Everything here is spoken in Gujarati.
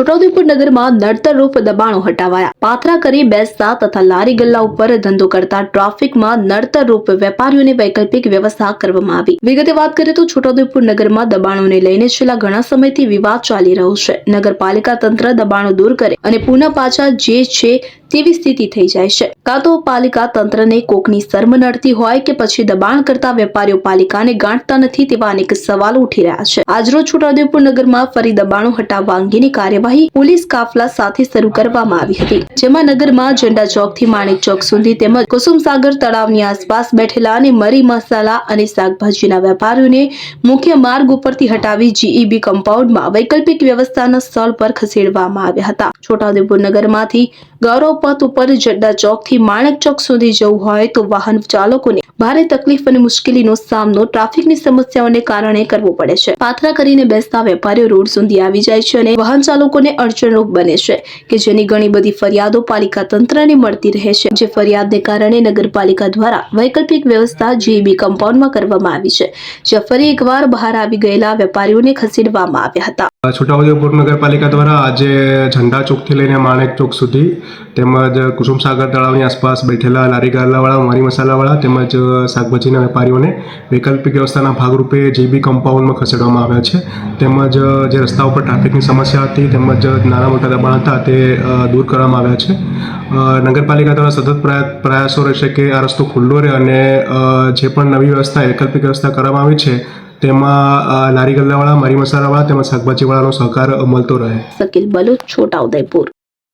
છોટાઉદેપુર નગરમાં નડતરરૂપ દબાણો હટાવાયા. પાથરા કરી બેસતા તથા લારી ગલ્લા ઉપર ધંધો કરતા ટ્રાફિકમાં નડતરરૂપ વેપારીઓને વૈકલ્પિક વ્યવસ્થા કરવામાં આવી. વિગતે વાત કરીએ તો છોટાઉદેપુર નગરમાં દબાણોને લઈને છેલ્લા ઘણા સમયથી વિવાદ ચાલી રહ્યો છે. નગરપાલિકા તંત્ર દબાણો દૂર કરે અને પુનઃ પાછા જે છે તેવી સ્થિતિ થઈ જાય છે. કાં તો પાલિકા તંત્રને કોકની શરમ નડતી હોય કે પછી દબાણ કરતા વેપારીઓ પાલિકાને ગાંઠતા નથી તેવા અનેક સવાલો ઉઠી રહ્યા છે. આજરોજ છોટાઉદેપુર નગરમાં ફરી દબાણો હટાવવા અંગેની કાર્યવાહી પોલીસ કાફલા સાથે શરૂ કરવામાં આવી હતી. જેમાં નગરમાં ઝંડા ચોકથી માણેક ચોક સુધી તેમજ કુસુમસાગર તળાવની આસપાસ બેઠેલા અને મરી મસાલા અને શાકભાજીના વેપારીઓને મુખ્ય માર્ગ ઉપરથી હટાવી જીઈબી કમ્પાઉન્ડમાં વૈકલ્પિક વ્યવસ્થાના સ્થળ પર ખસેડવામાં આવ્યા હતા. છોટાઉદેપુર નગરમાંથી ગૌરવ પથ ઉપર જડ્ડા ચોકથી માણેક ચોક સુધી જવું હોય તો વાહન ચાલકોને ભારે તકલીફ અને મુશ્કેલીનો સામનો ટ્રાફિકની સમસ્યાઓને કારણે કરવો પડે છે. પાથરા કરીને બેસતા વેપારીઓ રોડ સુધી આવી જાય છે અને વાહન ચાલકોને અડચણરૂપ બને છે, કે જેની ઘણી બધી ફરિયાદો પાલિકા તંત્રને મળતી રહે છે, જે ફરિયાદને કારણે નગરપાલિકા દ્વારા વૈકલ્પિક વ્યવસ્થા જીબી કમ્પાઉન્ડમાં કરવામાં આવી છે, જ્યાં ફરી એકવાર બહાર આવી ગયેલા વેપારીઓને ખસેડવામાં આવ્યા હતા. છોટાઉદેપુર નગરપાલિકા દ્વારા આજે ઝંડા ચોકથી લઈને માણેક ચોક સુધી તેમજ કુસુમસાગર તળાવની આસપાસ બેઠેલા લારી ગાલાવાળા મરી મસાલાવાળા તેમજ શાકભાજીના વેપારીઓને વૈકલ્પિક વ્યવસ્થાના ભાગરૂપે જીબી કમ્પાઉન્ડમાં ખસેડવામાં આવ્યા છે, તેમજ જે રસ્તા ઉપર ટ્રાફિકની સમસ્યા હતી, તેમજ નાના મોટા દબાણ હતા, તે દૂર કરવામાં આવ્યા છે. નગરપાલિકા દ્વારા સતત પ્રયા- પ્રયાસો રહેશે કે આ રસ્તો ખુલ્લો રહે અને જે પણ નવી વ્યવસ્થા, વૈકલ્પિક વ્યવસ્થા કરવામાં આવી છે, તેમાં લારી ગલ્લાવાળા, મરી મસાલાવાળા તેમજ શાકભાજીવાળાનો સહકાર મળતો રહે. શકીલ બલુચ છોટાઉદેપુર